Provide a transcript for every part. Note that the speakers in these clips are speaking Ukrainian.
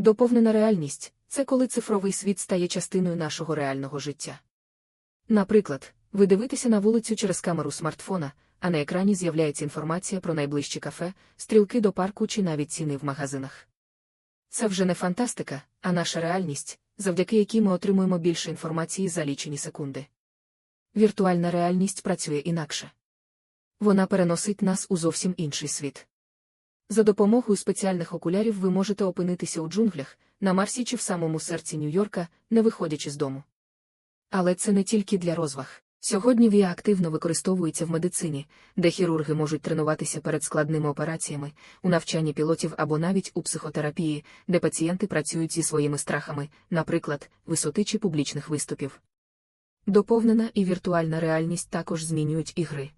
Доповнена реальність це коли цифровий світ стає частиною нашого реального життя. Наприклад, ви дивитеся на вулицю через камеру смартфона, а на екрані з'являється інформація про найближчі кафе, стрілки до парку чи навіть ціни в магазинах. Це вже не фантастика, а наша реальність, завдяки якій ми отримуємо більше інформації за лічені секунди. Віртуальна реальність працює інакше. Вона переносить нас у зовсім інший світ. За допомогою спеціальних окулярів ви можете опинитися у джунглях, на Марсі чи в самому серці Нью-Йорка, не виходячи з дому. Але це не тільки для розваг. Сьогодні VR активно використовується в медицині, де хірурги можуть тренуватися перед складними операціями, у навчанні пілотів або навіть у психотерапії, де пацієнти працюють зі своїми страхами, наприклад, висоти чи публічних виступів. Доповнена і віртуальна реальність також змінюють ігри.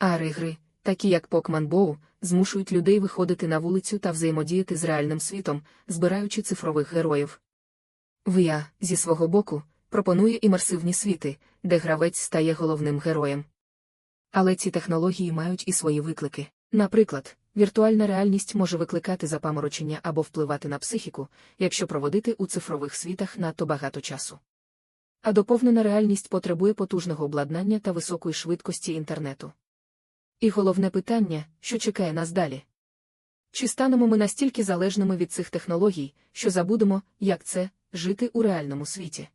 AR-ігри, такі як Go, змушують людей виходити на вулицю та взаємодіяти з реальним світом, збираючи цифрових героїв. VR, зі свого боку, пропонує імерсивні світи, де гравець стає головним героєм. Але ці технології мають і свої виклики. Наприклад, віртуальна реальність може викликати запаморочення або впливати на психіку, якщо проводити у цифрових світах надто багато часу. А доповнена реальність потребує потужного обладнання та високої швидкості інтернету. І головне питання, що чекає нас далі. Чи станемо ми настільки залежними від цих технологій, що забудемо, як це жити у реальному світі?